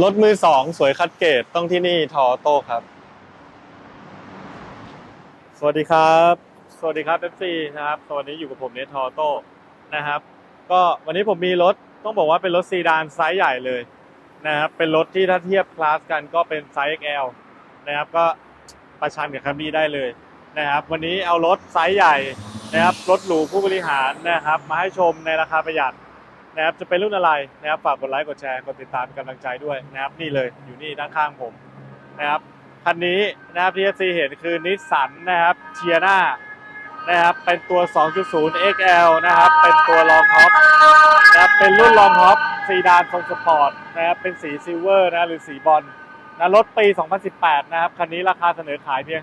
รถมือสองสวยคัดเกรดต้องที่นี่ทอโต้ครับ สวัสดีครับ สวัสดีครับเอฟซีนะครับสวัสดีอยู่กับผมเนททอโต้นะครับ ก็วันนี้ผมมีรถต้องบอกว่าเป็นรถซีดานไซส์ใหญ่เลยนะครับ เป็นรถที่ถ้าเทียบคลาสกันก็เป็นไซส์ XL นะครับ ก็ประชันกับคัมรี่ได้เลยนะครับ วันนี้เอารถไซส์ใหญ่นะครับ รถหรูผู้บริหารนะครับ มาให้ชมในราคาประหยัด นะครับจะเป็นรุ่นอะไรนะครับฝากกดไลค์กดแชร์กดติดตามเป็นกำลังใจด้วยนะครับนี่เลยอยู่นี่ด้านข้างผมนะครับคันนี้นะครับที่ FC เห็นคือนิสสันนะครับเทียนานะครับเป็นตัว 2.0 XL นะครับเป็นตัวรองท็อปนะครับเป็นรุ่นรองท็อปซีดานทรงสปอร์ตนะครับเป็นสีซิลเวอร์นะหรือสีบอลนะรถปี 2018 นะครับคันนี้ราคาเสนอขายเพียง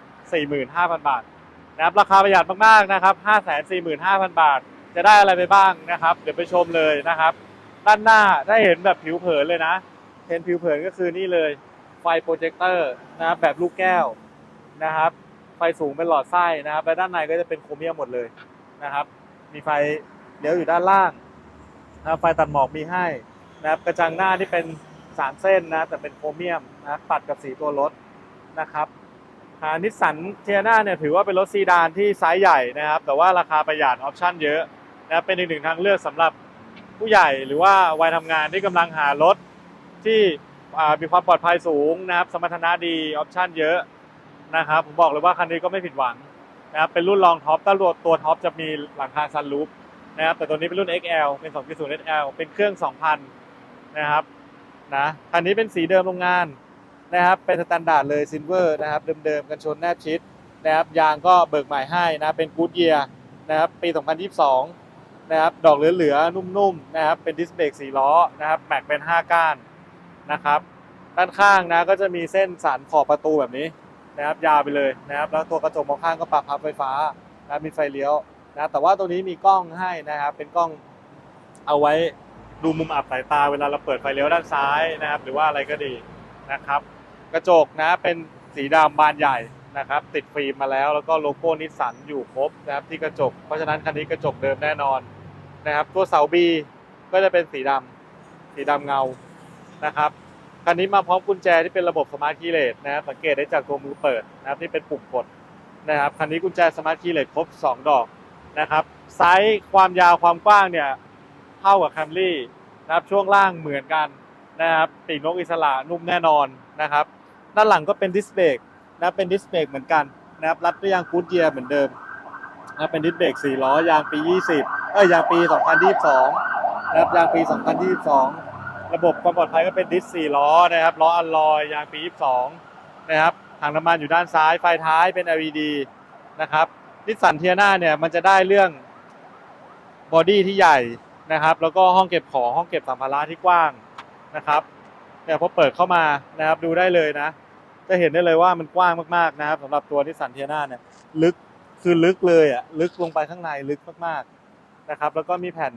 545,000 บาทนะครับราคาประหยัดมากๆนะครับ 545,000 บาท จะได้อะไรไปบ้างนะครับ เดี๋ยวไปชมเลยนะครับ ด้านหน้าได้เห็นแบบผิวเผินเลยนะ เห็นผิวเผินก็คือนี่เลย ไฟโปรเจคเตอร์นะครับแบบลูกแก้วนะครับ ไฟสูงเป็นหลอดไส้นะครับและด้านในก็จะเป็นโครเมียมหมดเลยนะครับ มีไฟเลี้ยวอยู่ด้านล่างนะครับไฟตัดหมอกมีให้นะครับกระจังหน้าที่เป็นสามเส้นนะ แต่เป็นโครเมียมนะตัดกับสีตัวรถนะครับนิสสันเทียนาเนี่ยถือว่าเป็นรถซีดานที่ไซส์ใหญ่นะครับ แต่ว่าราคาประหยัดออปชั่นเยอะ นะเป็นอีกหนึ่งทางเลือกสำหรับผู้ใหญ่หรือว่าวัยทำงานที่กำลังหารถที่มีความปลอดภัยสูงนะครับ สมรรถนะดีออปชั่นเยอะนะครับผมบอกเลยว่าคันนี้ก็ไม่ผิดหวังนะครับเป็นรุ่นรองท็อปถ้าตัวตัวท็อปจะมีหลังคาซันรูฟนะครับแต่ตัวนี้เป็นรุ่น XL เป็น 2.0 XL เป็นเครื่อง 2,000 นะครับนะคันนี้เป็นสีเดิมโรงงานนะครับเป็นสแตนดาร์ดเลยซิลเวอร์นะครับเดิมๆกันชนแนบชิดนะครับยางก็เบิกใหม่ให้นะเป็นกูดเยียร์นะครับปี 2022 นะครับดอกเหลือๆนุ่มๆนะครับเป็นดิสเบรก4ล้อนะครับแม็กเป็น 5 ก้านนะครับด้านข้างนะก็จะมีเส้นสันขอบประตูแบบนี้นะครับยาวไปเลยนะครับแล้วตัวกระจกมองข้างก็ปรับพับไฟฟ้านะมีไฟเลี้ยวนะแต่ว่าตัวนี้มีกล้องให้นะครับเป็นกล้องเอาไว้ดูมุมอับสายตาเวลาเราเปิดไฟเลี้ยวด้านซ้ายนะครับ หรือว่าอะไรก็ดีนะครับ กระจกนะเป็นสีดำบานใหญ่นะครับ ติดฟิล์มมาแล้วแล้วก็โลโก้นิสสันอยู่ครบนะครับที่กระจกเพราะฉะนั้นคันนี้กระจกเดิมแน่นอน นะครับ ตัวเสาบีก็จะเป็นสีดำสีดำเงานะครับคันนี้มาพร้อมกุญแจที่เป็นระบบสมาร์ทคีย์เลสนะครับสังเกตได้จากตัวมือเปิดนะครับที่เป็นปุ่มกดนะครับคันนี้กุญแจสมาร์ทคีย์เลสครบ 2 ดอกนะครับไซส์ความยาวความกว้างเนี่ยเท่ากับแคมรี่นะครับช่วงล่างเหมือนกันนะครับปีกนกอิสระนุ่มแน่นอนนะครับด้านหลังก็เป็นดิสเบรกนะเป็นดิสเบรกเหมือนกันนะครับรัดด้วยยางกูดเยียร์เหมือนเดิมนะเป็นดิสเบรก4ล้อยางปี 20 เอ้ยยางปี 2022 นะครับยางปี 2022 ระบบความปลอดภัยก็เป็นดิส4ล้อนะครับล้ออัลลอยยางปี 22 นะครับถังน้ำมันอยู่ด้านซ้ายไฟท้ายเป็น LED นะครับนิสสันเทียนาเนี่ยมันจะได้เรื่องบอดี้ที่ใหญ่นะครับ แล้วก็ห้องเก็บของห้องเก็บสัมภาระที่กว้างนะครับเนี่ยพอเปิดเข้ามานะครับดูได้เลยนะ จะเห็นได้เลยว่ามันกว้างมากๆนะครับสำหรับตัวนิสสันเทียนาเนี่ยลึกคือลึกเลยอะลึกลงไปข้างในลึกมากๆ นะครับ แล้วก็มีแผ่น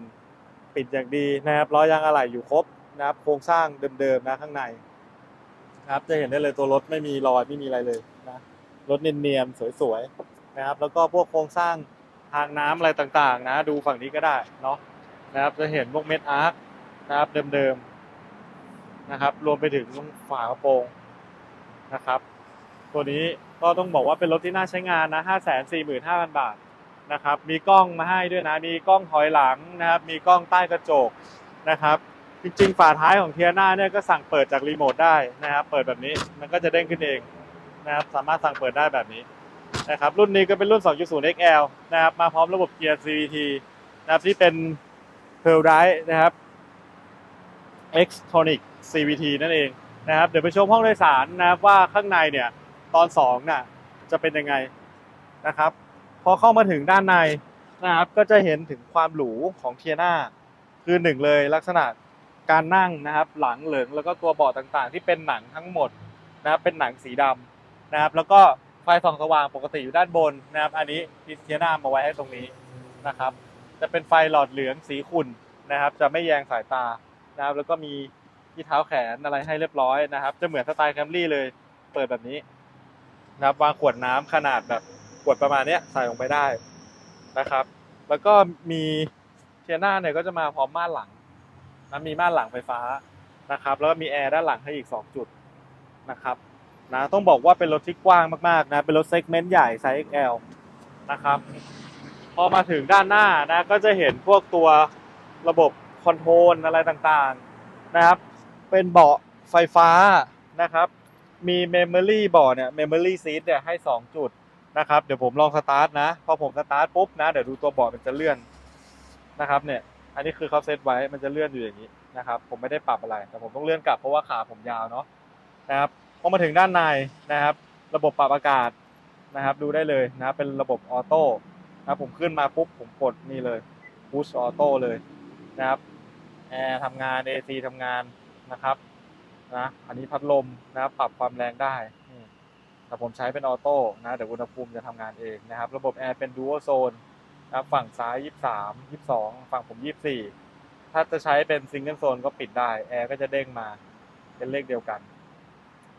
ปิดอย่างดีนะครับล้อยางอะไหล่อยู่ครบนะครับ โครงสร้างเดิมๆนะข้างในนะครับ จะเห็นได้เลยตัวรถไม่มีรอยไม่มีอะไรเลยนะรถเนียนๆสวยๆนะครับ แล้วก็พวกโครงสร้างทางน้ำอะไรต่างๆ นะ ดูฝั่งนี้ก็ได้เนาะนะครับ จะเห็นพวกเม็ดอาร์คนะครับเดิมๆนะครับ รวมไปถึงฝากระโปรงนะครับ ตัวนี้ก็ต้องบอกว่าเป็นรถที่น่าใช้งานนะ 5 4 5 0 0 0 บาท นะครับ มีกล้องมาให้ด้วยนะ มีกล้องถอยหลังนะครับ มีกล้องใต้กระจกนะครับ จริงๆ ฝาท้ายของเทียนาเนี่ยก็สั่งเปิดจากรีโมทได้นะครับ เปิดแบบนี้มันก็จะเด้งขึ้นเองนะครับ สามารถสั่งเปิดได้แบบนี้นะครับ รุ่นนี้ก็เป็นรุ่น 2.0 XL นะครับ มาพร้อมระบบเกียร์ CVT นะครับที่เป็น Pearl Drive นะครับ Xtronic CVT นั่นเองนะครับ เดี๋ยวไปชมห้องโดยสารนะครับว่าข้างในเนี่ยตอน2น่ะจะเป็นยังไงนะครับ อเข้ามาถึงด้านในนะครับก็จะเห็นถึงความหรูของเทียนาคือหนึ่งเลยลักษณะการนั่งนะครับหลังเหลืองแล้วก็ตัวเบาะต่างๆ ที่เป็นหนังทั้งหมดนะครับเป็นหนังสีดำนะครับ แล้วก็ไฟส่องสว่างปกติอยู่ด้านบนนะครับ อันนี้เทียนามาไว้ให้ตรงนี้นะครับ จะเป็นไฟหลอดเหลืองสีขุ่นนะครับ จะไม่แยงสายตานะครับ แล้วก็มีที่เท้าแขนอะไรให้เรียบร้อยนะครับ จะเหมือนสไตล์แคมรี่เลยเปิดแบบนี้นะครับวางขวดน้ำขนาดแบบ วดประมาณเนี้ยใส่ลงไปได้นะครับ แล้วก็มีเทียน่าเนี่ยก็จะมาพร้อมม่านหลังนะมีม่านหลังไฟฟ้านะครับ แล้วก็มีแอร์ด้านหลังให้อีก 2 จุดนะครับนะต้องบอกว่าเป็นรถที่กว้างมากๆนะเป็นรถเซกเมนต์ใหญ่ไซส์ XL นะครับพอมาถึงด้านหน้านะก็จะเห็นพวกตัวระบบคอนโทรลอะไรต่างๆนะครับ เป็นเบาะไฟฟ้านะครับ มีเมมโมรี่เบาะเนี่ยเมมโมรี่ซีทเนี่ยให้ 2 จุด นะครับเดี๋ยวผมลองสตาร์ทนะพอผมสตาร์ทปุ๊บนะเดี๋ยวดูตัวเบาะมันจะเลื่อนนะครับเนี่ยอันนี้คือเขาเซตไว้มันจะเลื่อนอยู่อย่างนี้นะครับผมไม่ได้ปรับอะไรแต่ผมต้องเลื่อนกลับเพราะว่าขาผมยาวเนาะนะครับพอมาถึงด้านในนะครับ ระบบปรับอากาศนะครับ ดูได้เลยนะเป็นระบบออโต้นะผมขึ้นมาปุ๊บผมกดนี่เลยพุชออโต้เลยนะครับแอร์ทำงาน AC ทำงานนะครับนะอันนี้พัดลมนะครับปรับความแรงได้ แต่ผมใช้เป็นออโต้นะเดี๋ยวอุณหภูมิจะทำงานเองนะครับ ระบบแอร์เป็นดู a l โซนนะฝั่งซ้าย 23 22 ฝั่งผม 24 ถ้าจะใช้เป็นซิงเกิลโซนก็ปิดได้ แอร์ก็จะเด้งมาเป็นเลขเดียวกัน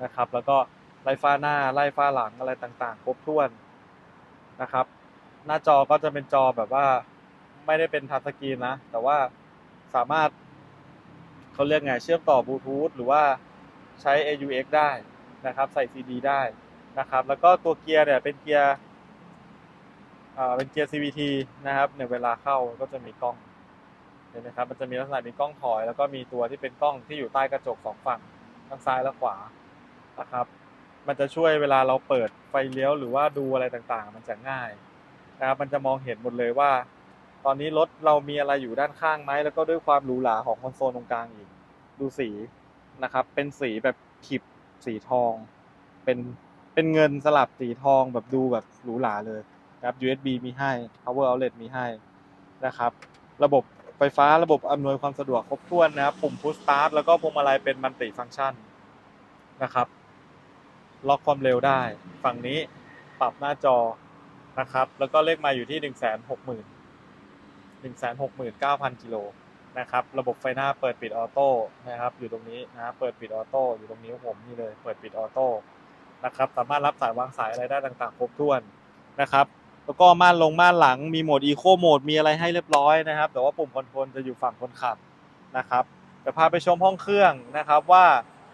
นะครับ แล้วก็ไล่ฟ้าหน้าไล่ฟ้าหลังอะไรต่างๆ ครบถ้วนนะครับ หน้าจอก็จะเป็นจอแบบว่าไม่ได้เป็นทัชสกรีนนะ แต่ว่าสามารถเขาเรียกไงเชื่อมต่อบลูทูธหรือว่าใช้ AUX ได้นะครับ ใส่ CD ได้ นะครับ แล้วก็ตัวเกียร์เนี่ยเป็นเกียร์อ่าเป็นเกียร์ CVT นะครับในเวลาเข้าก็จะมีกล้องเห็นไหมครับ มันจะมีลักษณะมีกล้องถอย แล้วก็มีตัวที่เป็นกล้องที่อยู่ใต้กระจกสองฝั่งทั้งซ้ายและขวานะครับ มันจะช่วยเวลาเราเปิดไฟเลี้ยวหรือว่าดูอะไรต่างๆ มันจะง่ายนะครับ มันจะมองเห็นหมดเลยว่า ตอนนี้รถเรามีอะไรอยู่ด้านข้างไหมแล้วก็ด้วยความหรูหราของคอนโซลตรงกลางอีก ดูสีนะครับ เป็นสีแบบขิบสีทอง เป็น เป็นเงินสลับสีทองแบบดูแบบหรูหราเลยนะครับ USB มีให้ power outlet มีให้นะครับ ระบบไฟฟ้าระบบอำนวยความสะดวกครบถ้วนนะครับ ปุ่ม push start แล้วก็พวงมาลัยเป็นมัลติฟังก์ชันนะครับ ล็อกความเร็วได้ ฝั่งนี้ปรับหน้าจอนะครับ แล้วก็เลขมาอยู่ที่ 1 6 0 0 0 0 169,000กิโลนะครับ ระบบไฟหน้าเปิดปิดออโต้นะครับ อยู่ตรงนี้นะครับเปิดปิดออโต้อยู่ตรงนี้ของผมนี่เลย เปิดปิดออโต้ นะครับ สามารถรับสายวางสายอะไรได้ต่างๆ ครบถ้วนนะครับ แล้วก็ม่านลงม่านหลังมีโหมดอีโคโหมดมีอะไรให้เรียบร้อยนะครับ แต่ว่าปุ่มคอนโทรลจะอยู่ฝั่งคนขับนะครับจะพาไปชมห้องเครื่องนะครับว่า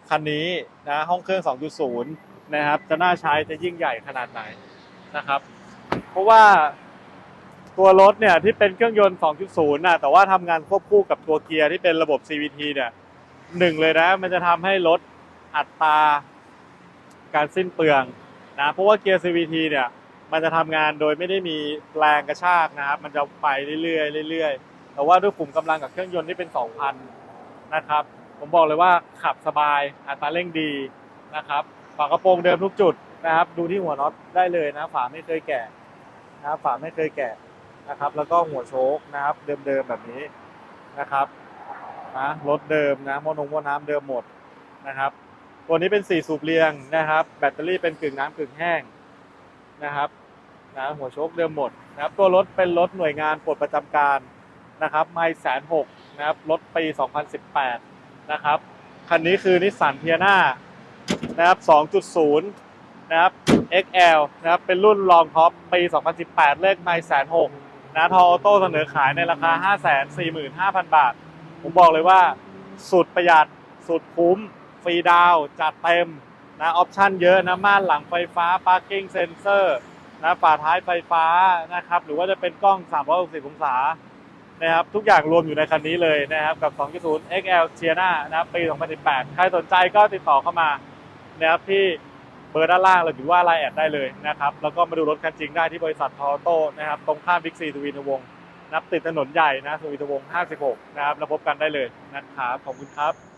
คันนี้นะห้องเครื่อง 2.0 นะครับ จะน่าใช้จะยิ่งใหญ่ขนาดไหนนะครับ เพราะว่าตัวรถเนี่ยที่เป็นเครื่องยนต์ 2.0นะแต่ว่าทำงานควบคู่กับตัวเกียร์ที่เป็นระบบ CVT เนี่ยหนึ่งเลยนะมันจะทำให้ลดอัตรา การสิ้นเปลืองนะเพราะว่าเกียร์ CVT เนี่ยมันจะทำงานโดยไม่ได้มีแรงกระชากนะครับ มันจะไปเรื่อยๆเรื่อยๆ แต่ว่าด้วยขุมกำลังกับเครื่องยนต์ที่เป็น 2,000 นะครับ ผมบอกเลยว่าขับสบายอัตราเร่งดีนะครับฝากระโปรงเดิมทุกจุดนะครับ ดูที่หัวน็อตได้เลยนะฝาไม่เคยแก่นะครับฝาไม่เคยแก่นะครับ แล้วก็หัวโชคนะครับเดิมๆแบบนี้นะครับนะรถเดิมนะโมนงโมน้ำเดิมหมดนะครับ ตัวนี้เป็นสี่สูบเรียงนะครับ แบตเตอรี่เป็นกึ่งน้ำกึ่งแห้งนะครับนะหัวโชคเดิมหมดนะครับ ตัวรถเป็นรถหน่วยงานปลดประจำการนะครับไม่แสนหกนะครับรถปี 2018 นะครับ คันนี้คือนิสสันเทียนานะครับ 2.0 นะครับ XL นะครับ เป็นรุ่นรองท็อปปี 2018 เลขไม่แสนหกนะทออโต้เสนอขายในราคา 545,000 บาท ผมบอกเลยว่าสุดประหยัดสุดคุ้ม ฟรีดาวจัดเต็มนะออปชั่นเยอะนะม่านหลังไฟฟ้า parking sensor นะฝาท้ายไฟฟ้านะครับ หรือว่าจะเป็นกล้อง 360 องศานะครับ ทุกอย่างรวมอยู่ในคันนี้เลยนะครับ กับ 2.0 XL t i a n a นะครับปี 2018 ใครสนใจก็ติดต่อเข้ามานะครับที่เบอร์ด้านล่างหรือว่าไลน์แอดได้เลยนะครับ แล้วก็มาดูรถคันจริงได้ที่บริษัททอโต้นะครับ ตรงข้ามบิ๊กซีทวีนวงศ์นะครับติดถนนใหญ่นะทวีนวงศ์ 56 นะครับแล้วพบกันได้เลยนะครับ ขอบคุณครับ